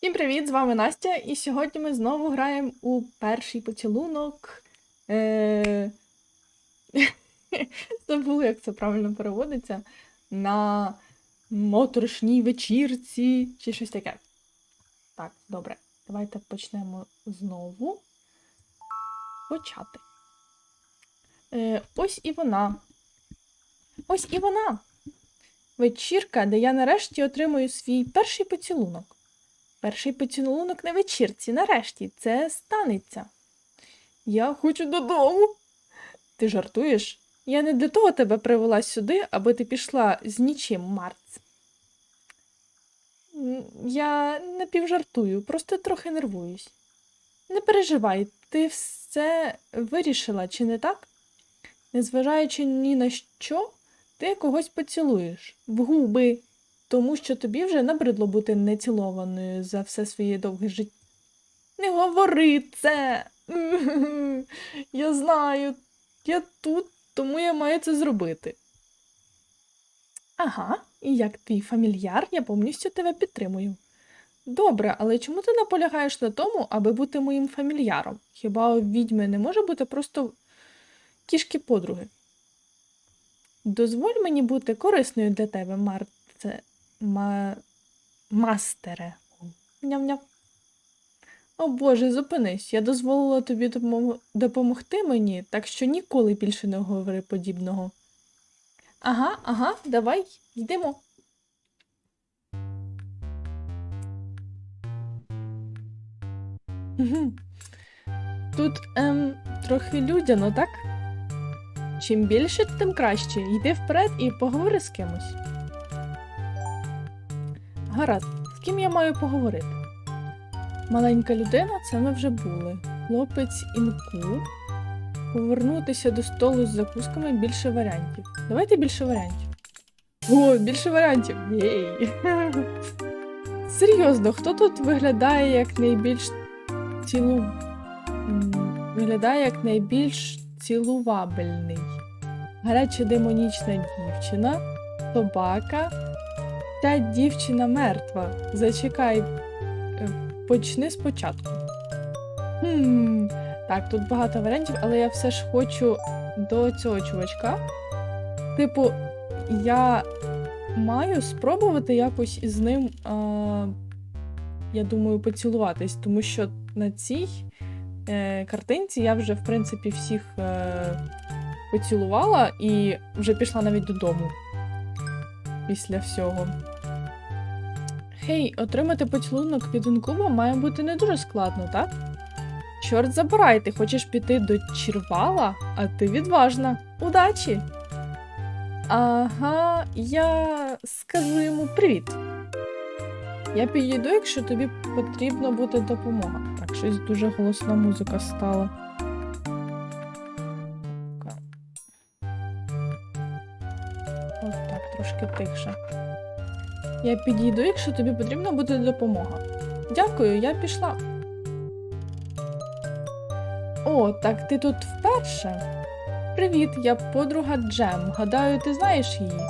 Всім привіт! З вами Настя, і сьогодні ми знову граємо у перший поцілунок. Е... Як це правильно переводиться. На моторошній вечірці чи щось таке. Так, добре. Давайте почнемо знову. Почати. Е, ось і вона. Ось і вона. Вечірка, де я нарешті отримую свій перший поцілунок. Перший поцілунок на вечірці, нарешті, це станеться. Я хочу додому. Ти жартуєш? Я не для того тебе привела сюди, аби ти пішла з нічим, Марц. Я напівжартую, просто трохи нервуюсь. Не переживай, ти все вирішила, чи не так? Незважаючи ні на що, ти когось поцілуєш в губи, тому що тобі вже набридло бути нецілованою за все своє довге життя. Не говори це. Я знаю, я тут, тому я маю це зробити. Ага, і як твій фамільяр, я повністю тебе підтримую. Добре, але чому ти наполягаєш на тому, аби бути моїм фамільяром? Хіба у відьми не може бути просто кішки подруги? Дозволь мені бути корисною для тебе, Марце. Ма... Мастере. Ням-ням. О Боже, зупинись. Я дозволила тобі допомогти мені, так що ніколи більше не говори подібного. Ага, ага, давай, йдемо. Тут ем, трохи людяно, так? Чим більше, тим краще. Йди вперед і поговори з кимось. Гаразд, з ким я маю поговорити? Маленька людина це ми вже були. Хлопець інку. Повернутися до столу з закусками більше варіантів. Давайте більше варіантів. О, більше варіантів! Єй! Серйозно, хто тут виглядає як найбільш цілу... виглядає як найбільш цілувабельний? Гаряча демонічна дівчина, собака та дівчина мертва. Зачекай, е, почни спочатку. Хм, так, тут багато варіантів, але я все ж хочу до цього чувачка. Типу, я маю спробувати якось із ним, а, я думаю, поцілуватись, тому що на цій е, картинці я вже, в принципі, всіх е, поцілувала і вже пішла навіть додому після всього. Хей, отримати поцілунок від інкуба має бути не дуже складно, так? Чорт забирай, ти хочеш піти до Чірвала, а ти відважна. Удачі! Ага, я скажу йому привіт. Я підійду, якщо тобі потрібна буде допомога. Так, щось дуже голосна музика стала. От так, трошки тихше. Я підійду, якщо тобі потрібна буде допомога. Дякую, я пішла. О, так ти тут вперше. Привіт, я подруга Джем. Гадаю, ти знаєш її.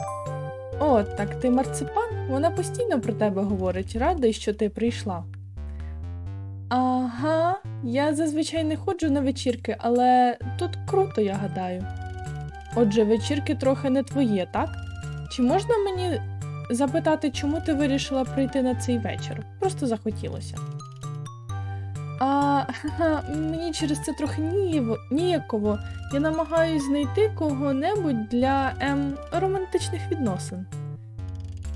О, так ти марципан? Вона постійно про тебе говорить. Радий, що ти прийшла. Ага, я зазвичай не ходжу на вечірки, але тут круто, я гадаю. Отже, вечірки трохи не твоє, так? Чи можна мені запитати, чому ти вирішила прийти на цей вечір? Просто захотілося. А мені через це трохи ніяково. Я намагаюсь знайти кого-небудь для ем, романтичних відносин.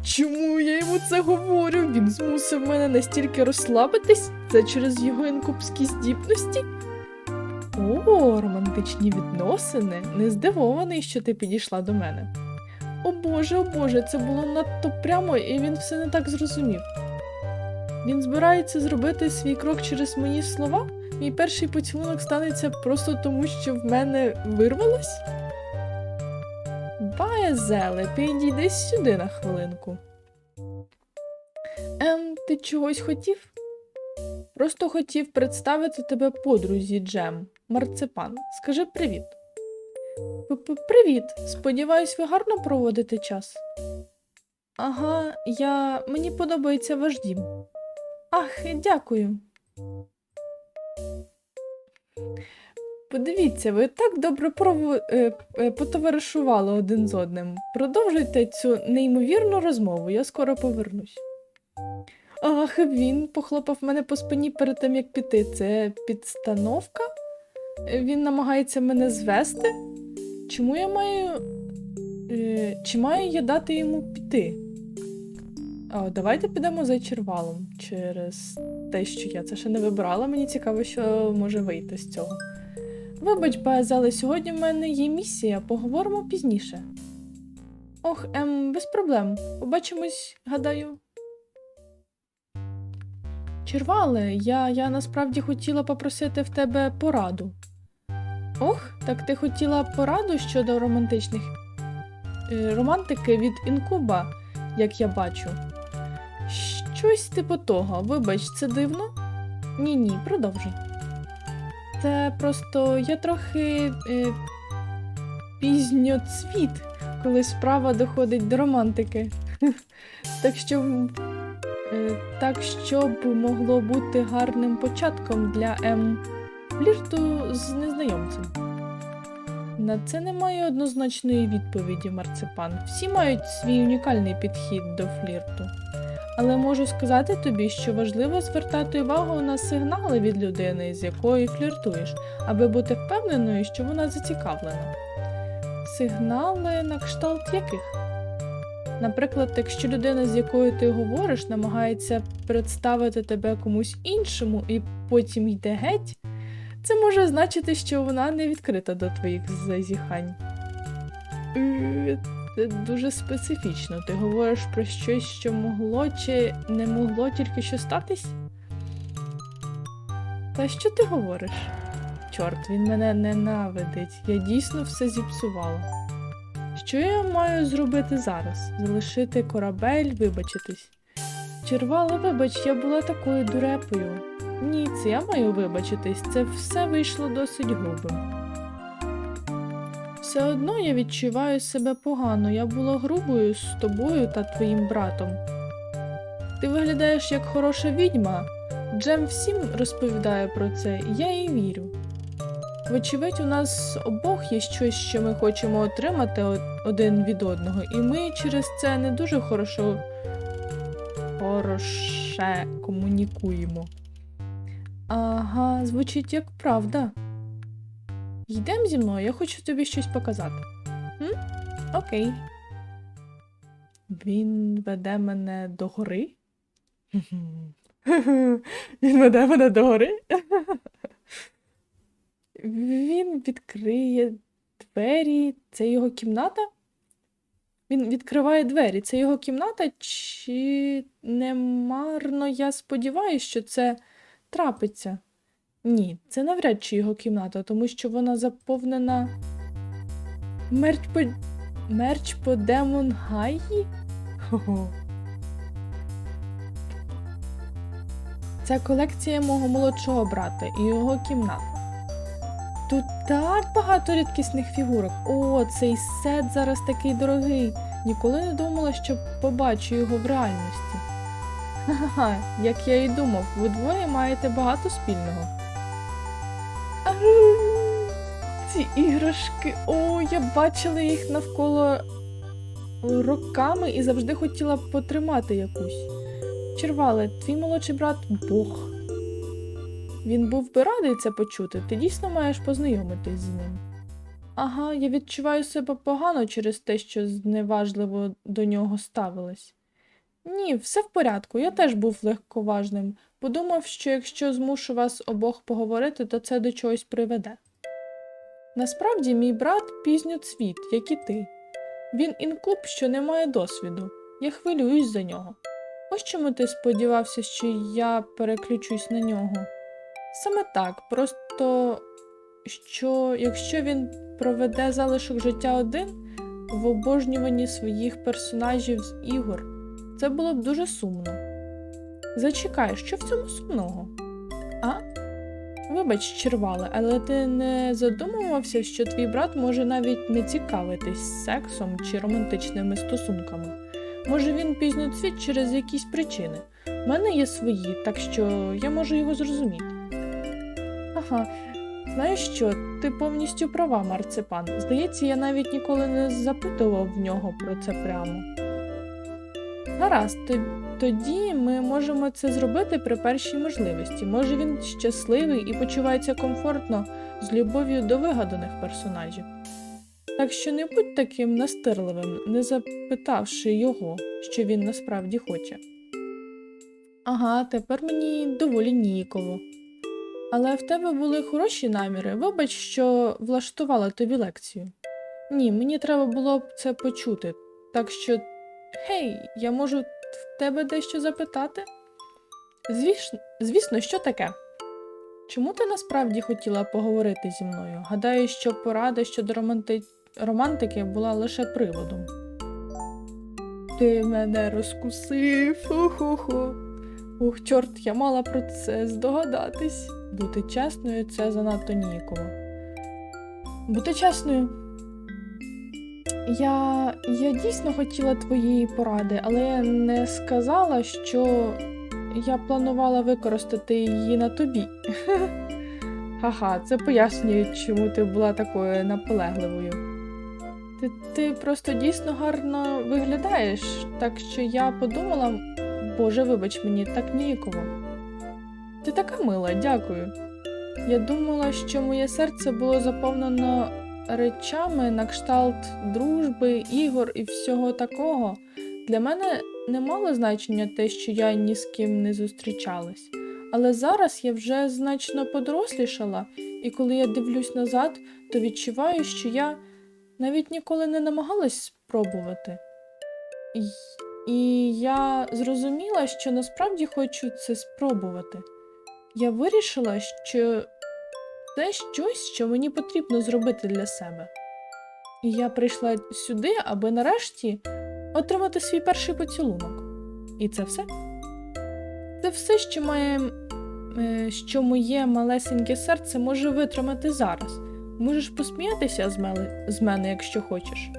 Чому я йому це говорю? Він змусив мене настільки розслабитись? Це через його інкубські здібності? О, романтичні відносини. Не здивований, що ти підійшла до мене. О Боже, о Боже, це було надто прямо, і він все не так зрозумів. Він збирається зробити свій крок через мої слова? Мій перший поцілунок станеться просто тому, що в мене вирвалось? Баєзеле, підійди сюди на хвилинку. Ем, ти чогось хотів? Просто хотів представити тебе подрузі Джем, марципан. Скажи привіт. Привіт. Сподіваюсь, ви гарно проводите час. Ага, я. мені подобається ваш дім. Ах, дякую. Подивіться, ви так добре прово... е, е, потоваришували один з одним. Продовжуйте цю неймовірну розмову, я скоро повернусь. Ах, він похлопав мене по спині перед тим, як піти. Це підстановка? Він намагається мене звести? Чому я маю. Е, чи маю я дати йому піти? А, давайте підемо за червалом через те, що я це ще не вибирала. Мені цікаво, що може вийти з цього. Вибач, Без, але сьогодні в мене є місія, поговоримо пізніше. Ох, ем, без проблем. Побачимось, гадаю. Червале, я, я насправді хотіла попросити в тебе пораду. Ох, так ти хотіла пораду щодо романтичних е, романтики від інкуба, як я бачу. Щось типу того. Вибач, це дивно? Ні, ні, продовжуй. Це просто я трохи е, пізньоцвіт, коли справа доходить до романтики. Так що, е, так щоб могло бути гарним початком для ем, флірту з незнайомцем. На це немає однозначної відповіді, Марципан. Всі мають свій унікальний підхід до флірту. Але можу сказати тобі, що важливо звертати увагу на сигнали від людини, з якою фліртуєш, аби бути впевненою, що вона зацікавлена. Сигнали на кшталт яких? Наприклад, якщо людина, з якою ти говориш, намагається представити тебе комусь іншому і потім йде геть, це може значити, що вона не відкрита до твоїх зазіхань. Е, Це дуже специфічно. Ти говориш про щось, що могло чи не могло тільки що статись? Та що ти говориш? Чорт, він мене ненавидить. Я дійсно все зіпсувала. Що я маю зробити зараз? Залишити корабель, вибачитись? Червала, вибач, я була такою дурепою. Ні, це я маю вибачитись, це все вийшло досить грубим. Все одно я відчуваю себе погано, я була грубою з тобою та твоїм братом. Ти виглядаєш як хороша відьма. Джем всім розповідає про це, і я їй вірю. Вочевидь, у нас обох є щось, що ми хочемо отримати один від одного, і ми через це не дуже хорошо хороше комунікуємо. Ага, звучить як правда. Йдем зі мною, я хочу тобі щось показати. М? Окей. Він веде мене до гори. Він веде мене до гори. Він відкриє двері. Це його кімната? Він відкриває двері. Це його кімната, чи не марно я сподіваюся, що це трапиться? Ні, це навряд чи його кімната, тому що вона заповнена. Мерч по. Мерч по Демон Гаї? Хо-хо. Це колекція мого молодшого брата і його кімната. Тут так багато рідкісних фігурок. О, цей сет зараз такий дорогий. Ніколи не думала, що побачу його в реальності. Ха-ха, як я і думав, ви двоє маєте багато спільного. Ці іграшки, о, я бачила їх навколо роками і завжди хотіла потримати якусь. Червале, твій молодший брат Бог. Він був би радий це почути, ти дійсно маєш познайомитись з ним. Ага, я відчуваю себе погано через те, що зневажливо до нього ставились. Ні, все в порядку, я теж був легковажним. Подумав, що якщо змушу вас обох поговорити, то це до чогось приведе. Насправді, мій брат пізньоцвіт, як і ти. Він інкуб, що не має досвіду. Я хвилююсь за нього. Ось чому ти сподівався, що я переключусь на нього. Саме так, просто що якщо він проведе залишок життя один в обожнюванні своїх персонажів з ігор, це було б дуже сумно. Зачекай, що в цьому сумного? А? Вибач, червале, але ти не задумувався, що твій брат може навіть не цікавитись сексом чи романтичними стосунками. Може, він пізньоцвіт через якісь причини. В мене є свої, так що я можу його зрозуміти. Ага, знаєш що, ти повністю права, марципан. Здається, я навіть ніколи не запитував в нього про це прямо. Гаразд, тоді ми можемо це зробити при першій можливості. Може він щасливий і почувається комфортно з любов'ю до вигаданих персонажів. Так що не будь таким настирливим, не запитавши його, що він насправді хоче. Ага, тепер мені доволі ніяково. Але в тебе були хороші наміри. Вибач, що влаштувала тобі лекцію. Ні, мені треба було б це почути. Так що, гей, я можу в тебе дещо запитати? Звісно, звісно, що таке? Чому ти насправді хотіла поговорити зі мною? Гадаю, що порада щодо романти... романтики була лише приводом. Ти мене розкусив. Ху-ху-ху. Ух, чорт, я мала про це здогадатись. Бути чесною це занадто ніяково. Бути чесною. Я, я дійсно хотіла твоєї поради, але я не сказала, що я планувала використати її на тобі. Ха-ха, це пояснює, чому ти була такою наполегливою. Ти, ти просто дійсно гарно виглядаєш, так що я подумала, Боже, вибач мені, так ніяково. Ти така мила, дякую. Я думала, що моє серце було заповнено речами на кшталт дружби, ігор і всього такого. Для мене не мало значення те, що я ні з ким не зустрічалась. Але зараз я вже значно подорослішала, і коли я дивлюсь назад, то відчуваю, що я навіть ніколи не намагалась спробувати. І, я зрозуміла, що насправді хочу це спробувати. Я вирішила, що це щось, що мені потрібно зробити для себе. І я прийшла сюди, аби нарешті отримати свій перший поцілунок. І це все. Це все, що має, е, що моє малесеньке серце може витримати зараз. Можеш посміятися з мене, з мене, якщо хочеш.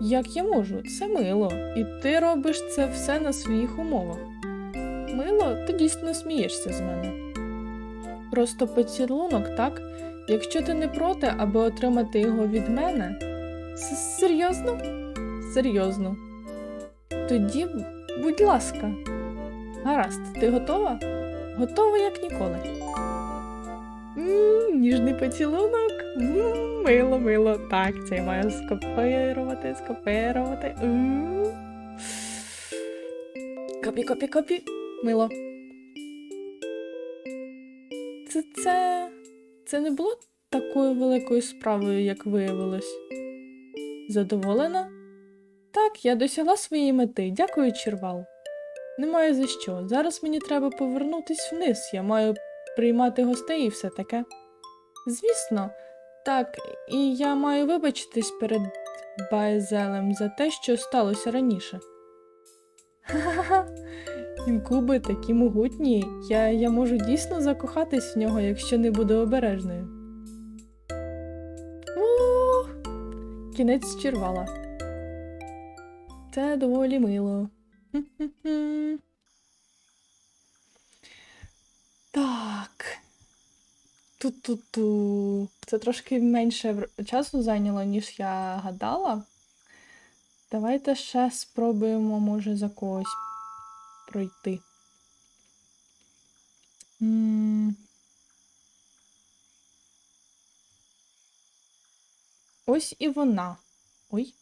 Як я можу, це мило, і ти робиш це все на своїх умовах. Мило, ти дійсно смієшся з мене. Просто поцілунок, так? Якщо ти не проти, аби отримати його від мене. Серйозно? Серйозно. Тоді, будь ласка. Гаразд, ти готова? Готова, як ніколи. м ніжний поцілунок. м мило, мило. Так, це я маю скопірувати, скопірувати. Копі, копі, копі. Мило. Це, це, не було такою великою справою, як виявилось. Задоволена? Так, я досягла своєї мети. Дякую, Червал. Немає за що. Зараз мені треба повернутись вниз. Я маю приймати гостей і все таке. Звісно, так, і я маю вибачитись перед Баезелем за те, що сталося раніше. Ха-ха-ха. Інкуби такі могутні. Я, я можу дійсно закохатись в нього, якщо не буду обережною. Кінець червала. Це доволі мило. Так. Ту-ту-ту. Це трошки менше часу зайняло, ніж я гадала. Давайте ще спробуємо, може, за когось пройти. Ось і вона. Ой.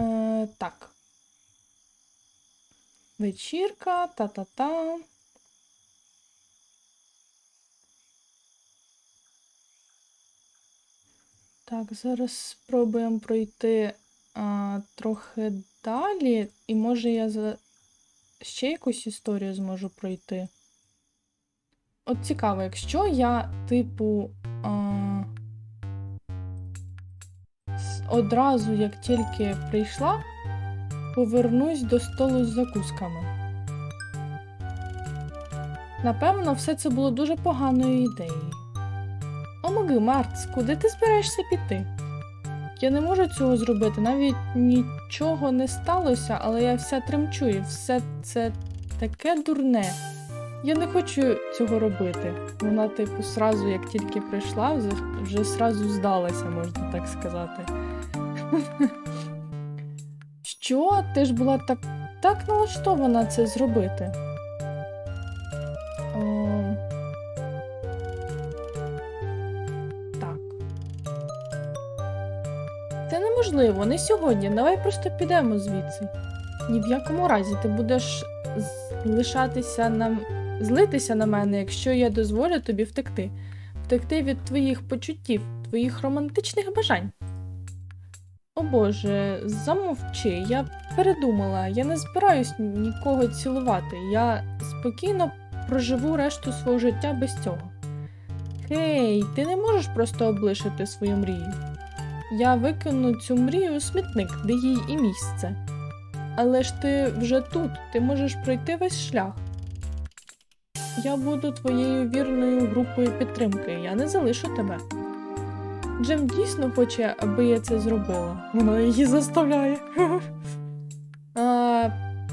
Е, так. Вечірка, та-та-та. Так, зараз спробуємо пройти а, трохи далі, і може я за ще якусь історію зможу пройти. От цікаво, якщо я, типу, а, одразу, як тільки прийшла, повернусь до столу з закусками. Напевно, все це було дуже поганою ідеєю. Омоги, Марц, куди ти збираєшся піти? Я не можу цього зробити, навіть нічого не сталося, але я вся тремчу, і все це таке дурне. Я не хочу цього робити. Вона, типу, сразу, як тільки прийшла, вже- сразу здалася, можна так сказати. Що? Ти ж була так, так налаштована це зробити? Це неможливо, не сьогодні. Давай просто підемо звідси. Ні в якому разі ти будеш лишатися на злитися на мене, якщо я дозволю тобі втекти. Втекти від твоїх почуттів, твоїх романтичних бажань. О Боже, замовчи, я передумала, я не збираюсь нікого цілувати. Я спокійно проживу решту свого життя без цього. Гей, ти не можеш просто облишити свою мрію. Я викину цю мрію у смітник, де їй і місце. Але ж ти вже тут, ти можеш пройти весь шлях. Я буду твоєю вірною групою підтримки, я не залишу тебе. Джем дійсно хоче, аби я це зробила. Вона її заставляє. а,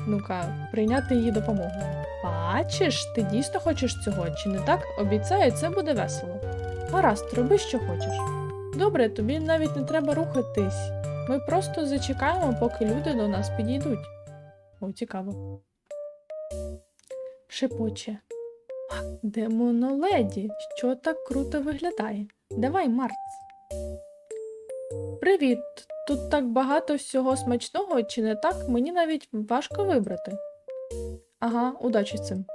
ну-ка, прийняти її допомогу. Бачиш, ти дійсно хочеш цього, чи не так? Обіцяю, це буде весело. Гаразд, роби, що хочеш. Добре, тобі навіть не треба рухатись. Ми просто зачекаємо, поки люди до нас підійдуть. О, цікаво. Шепоче. «А, Демоноледі, що так круто виглядає? Давай, Марц. Привіт! Тут так багато всього смачного, чи не так? Мені навіть важко вибрати. Ага, удачі цим.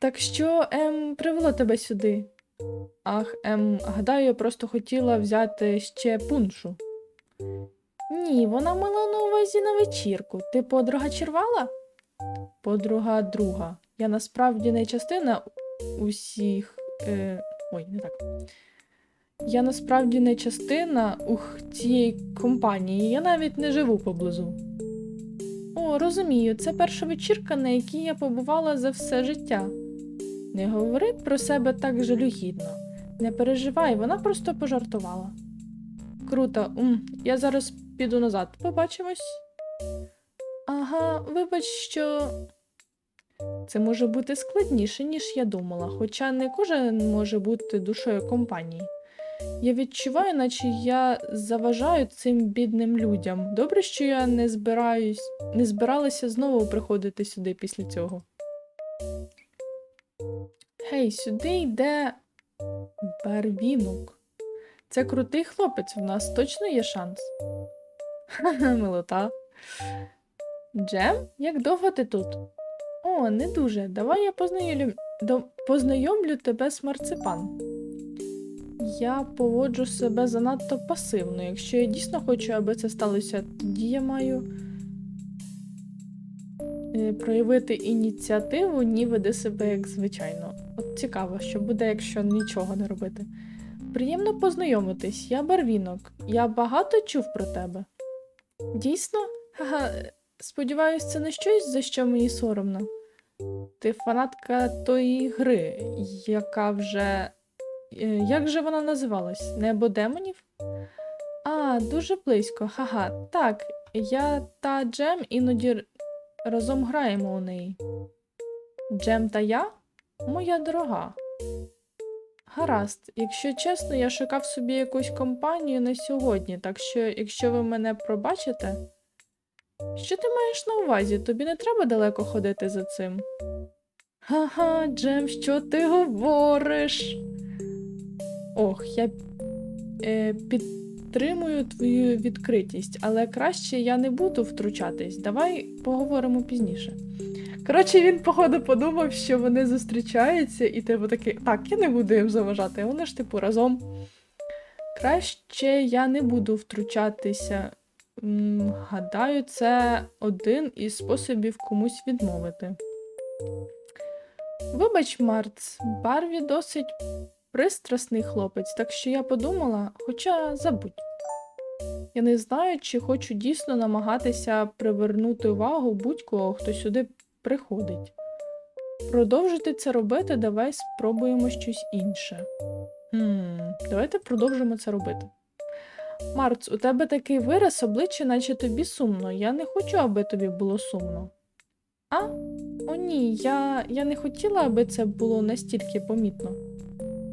Так що, ем, привело тебе сюди? Ах, ем, гадаю, я просто хотіла взяти ще пуншу. Ні, вона мала на увазі на вечірку. Ти подруга червала? Подруга друга. Я насправді не частина усіх. Е... Ой, не так. Я насправді не частина ух, цієї компанії, я навіть не живу поблизу. О, розумію, це перша вечірка, на якій я побувала за все життя. Не говори про себе так жалюгідно. Не переживай, вона просто пожартувала. Круто, м, я зараз піду назад. Побачимось. Ага, вибач, що. Це може бути складніше, ніж я думала, хоча не кожен може бути душою компанії. Я відчуваю, наче я заважаю цим бідним людям. Добре, що я не збираюсь, не збиралася знову приходити сюди після цього. Гей, сюди йде барвінок. Це крутий хлопець, в нас точно є шанс. Милота. Джем, як довго ти тут? О, не дуже. Давай я познайомлю, до... познайомлю тебе з марципан. Я поводжу себе занадто пасивно. Якщо я дійсно хочу, аби це сталося, тоді я маю е, проявити ініціативу, ні веди себе як звичайно. От цікаво, що буде, якщо нічого не робити. Приємно познайомитись, я Барвінок. Я багато чув про тебе. Дійсно? Ха-ха, сподіваюсь, це не щось, за що мені соромно. Ти фанатка тої гри, яка вже. Е, Як же вона називалась? Небо демонів? А, дуже близько. Ха-ха. Так, я та Джем іноді разом граємо у неї. Джем та я? Моя дорога. Гаразд, якщо чесно, я шукав собі якусь компанію на сьогодні, так що, якщо ви мене пробачите. Що ти маєш на увазі? Тобі не треба далеко ходити за цим. Ха-ха, Джем, що ти говориш? Ох, я е, підтримую твою відкритість, але краще я не буду втручатись. Давай поговоримо пізніше. Коротше, він, походу, подумав, що вони зустрічаються, і типу такий, так, я не буду їм заважати, вони ж типу разом. Краще я не буду втручатися. Гадаю, це один із способів комусь відмовити. Вибач, Марц, Барві досить пристрасний хлопець, так що я подумала, хоча забудь. Я не знаю, чи хочу дійсно намагатися привернути увагу будь-кого, хто сюди приходить. Продовжити це робити, давай спробуємо щось інше. Хм, давайте продовжимо це робити. Марц, у тебе такий вираз обличчя, наче тобі сумно. Я не хочу, аби тобі було сумно. А? О, ні, я, я не хотіла, аби це було настільки помітно.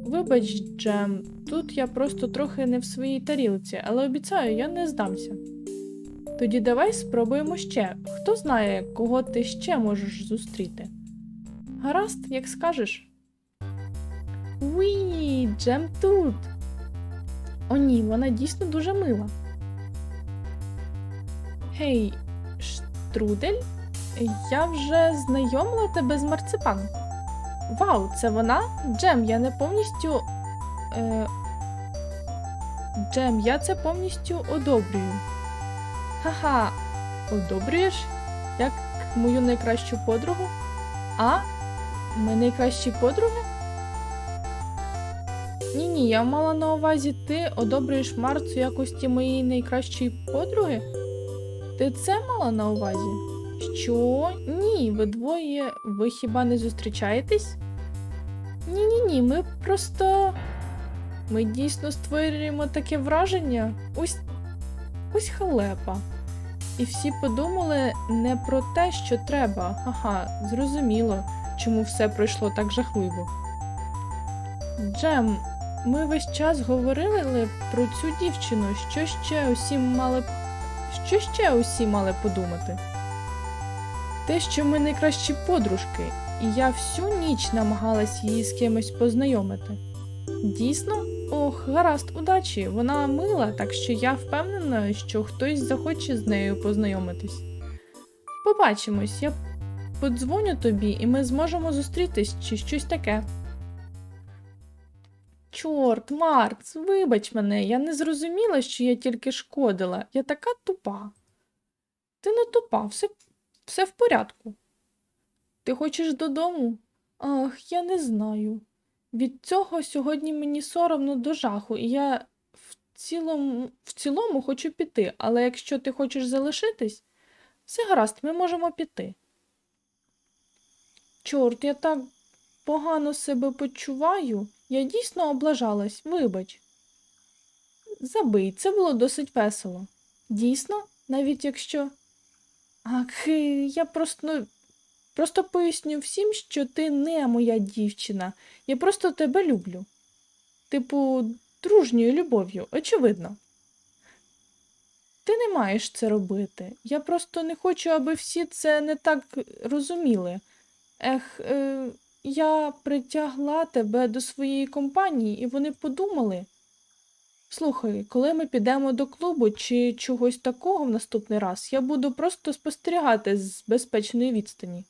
Вибач, Джем, тут я просто трохи не в своїй тарілці, але обіцяю, я не здамся. Тоді давай спробуємо ще. Хто знає, кого ти ще можеш зустріти? Гаразд, як скажеш. Уі, Джем тут. О ні, вона дійсно дуже мила. Гей, Штрудель? Я вже знайомила тебе з марципаном. Вау, це вона? Джем, я не повністю. Е... Джем, я це повністю одобрюю. Ха-ха, одобрюєш? Як мою найкращу подругу? А? Ми найкращі подруги? Ні, ні, я мала на увазі, ти одобрюєш Марцу якості моєї найкращої подруги? Ти це мала на увазі? Що? Ні, ви двоє, ви хіба не зустрічаєтесь? Ні, ні, ні, ми просто. Ми дійсно створюємо таке враження. Ось ось халепа. І всі подумали не про те, що треба. Ага, зрозуміло, чому все пройшло так жахливо. Джем, ми весь час говорили про цю дівчину, що ще усі мали. Що ще усі мали подумати? Те, що ми найкращі подружки, і я всю ніч намагалась її з кимось познайомити. Дійсно? Ох, гаразд, удачі, вона мила, так що я впевнена, що хтось захоче з нею познайомитись. Побачимось, я подзвоню тобі, і ми зможемо зустрітись чи щось таке. Чорт, Маркс, вибач мене, я не зрозуміла, що я тільки шкодила. Я така тупа. Ти не тупа, все, все в порядку. Ти хочеш додому? Ах, я не знаю. Від цього сьогодні мені соромно до жаху, і я в цілому, в цілому хочу піти, але якщо ти хочеш залишитись, все гаразд, ми можемо піти. Чорт, я так погано себе почуваю. Я дійсно облажалась, вибач. Забий, це було досить весело. Дійсно, навіть якщо. Ах, я просто. Просто поясню всім, що ти не моя дівчина. Я просто тебе люблю. Типу, дружньою любов'ю, очевидно. Ти не маєш це робити. Я просто не хочу, аби всі це не так розуміли. Ех, е, я притягла тебе до своєї компанії, і вони подумали. Слухай, коли ми підемо до клубу чи чогось такого в наступний раз, я буду просто спостерігати з безпечної відстані.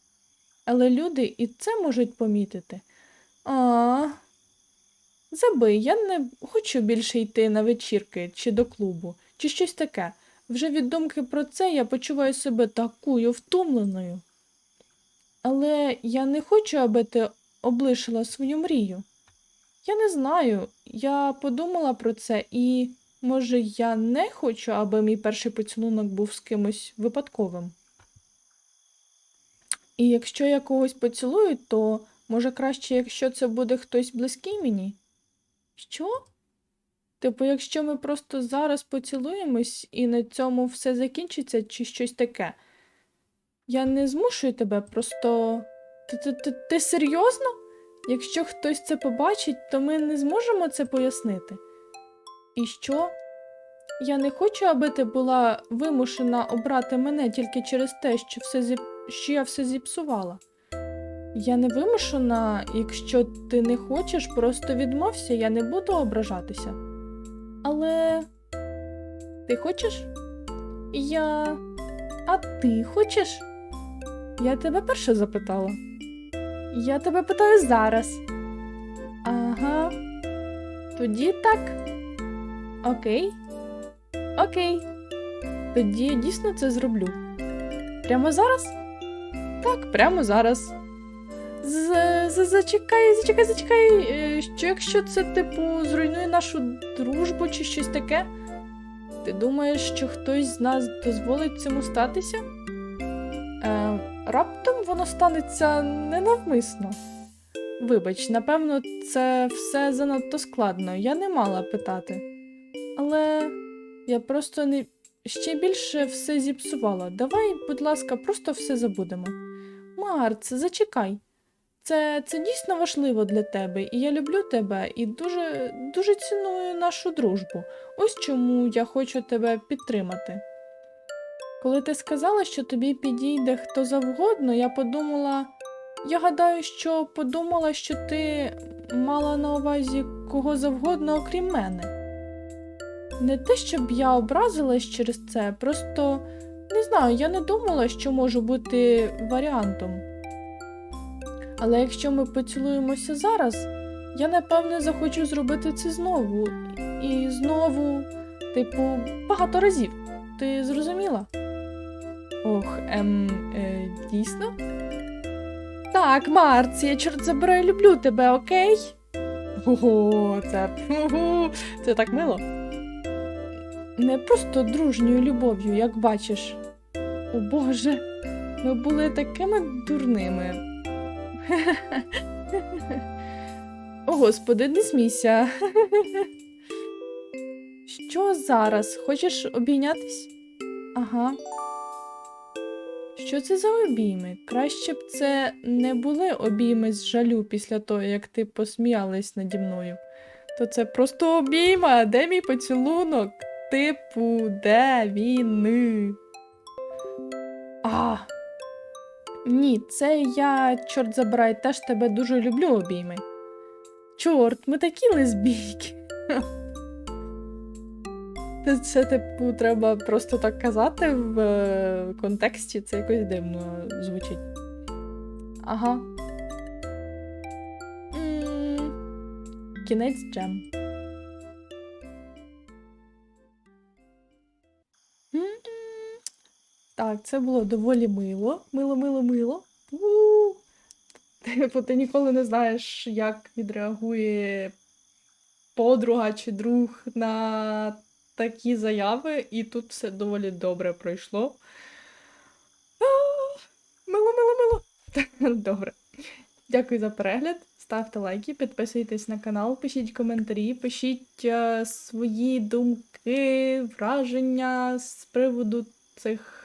Але люди і це можуть помітити. А. Забий, я не хочу більше йти на вечірки чи до клубу, чи щось таке. Вже від думки про це я почуваю себе такою втомленою. Але я не хочу, аби ти облишила свою мрію. Я не знаю, я подумала про це, і, може, я не хочу, аби мій перший поцілунок був з кимось випадковим. І якщо я когось поцілую, то може краще, якщо це буде хтось близький мені? Що? Типу, якщо ми просто зараз поцілуємось і на цьому все закінчиться, чи щось таке. Я не змушую тебе, просто. Ти, ти, ти, ти серйозно? Якщо хтось це побачить, то ми не зможемо це пояснити. І що? Я не хочу, аби ти була вимушена обрати мене тільки через те, що, все зіп... що я все зіпсувала. Я не вимушена, якщо ти не хочеш, просто відмовся, я не буду ображатися. Але ти хочеш? Я. А ти хочеш? Я тебе перше запитала. Я тебе питаю зараз. Ага. Тоді так. Окей. Окей. Тоді я дійсно це зроблю. Прямо зараз? Так, прямо зараз. Зачекай, зачекай, зачекай. Е, Що якщо це, типу, зруйнує нашу дружбу чи щось таке? Ти думаєш, що хтось з нас дозволить цьому статися? Е, раптом воно станеться ненавмисно. Вибач, напевно, це все занадто складно, я не мала питати. Але Я просто не ще більше все зіпсувала. Давай, будь ласка, просто все забудемо. Марц, зачекай. Це, це дійсно важливо для тебе, і я люблю тебе і дуже, дуже ціную нашу дружбу. Ось чому я хочу тебе підтримати. Коли ти сказала, що тобі підійде хто завгодно, я подумала. Я гадаю, що подумала, що ти мала на увазі кого завгодно, окрім мене. Не те, щоб я образилась через це, просто не знаю, я не думала, що можу бути варіантом. Але якщо ми поцілуємося зараз, я напевне захочу зробити це знову. І знову, типу, багато разів. Ти зрозуміла? Ох, ем, е, дійсно? Так, Марц, я чорт забирай, люблю тебе, окей? Ого, це, це так мило. Не просто дружньою любов'ю, як бачиш. О Боже, ми були такими дурними. О, господи, не смійся. Що зараз? Хочеш обійнятись? Ага. Що це за обійми? Краще б це не були обійми з жалю після того, як ти посміялась наді мною. То це просто обійма, де мій поцілунок? Типу, де він? А. Ні, це я, чорт забирай, теж тебе дуже люблю обійми. Чорт, ми такі лесбійки. Це, типу, треба просто так казати в е, контексті, це якось дивно звучить. Ага. м Кінець джем. Так, це було доволі мило. Мило, мило, мило. Типу, ти ніколи не знаєш, як відреагує подруга чи друг на такі заяви, і тут все доволі добре пройшло. Мило, мило, мило. Добре. Дякую за перегляд. Ставте лайки, підписуйтесь на канал, пишіть коментарі, пишіть е, свої думки, враження з приводу цих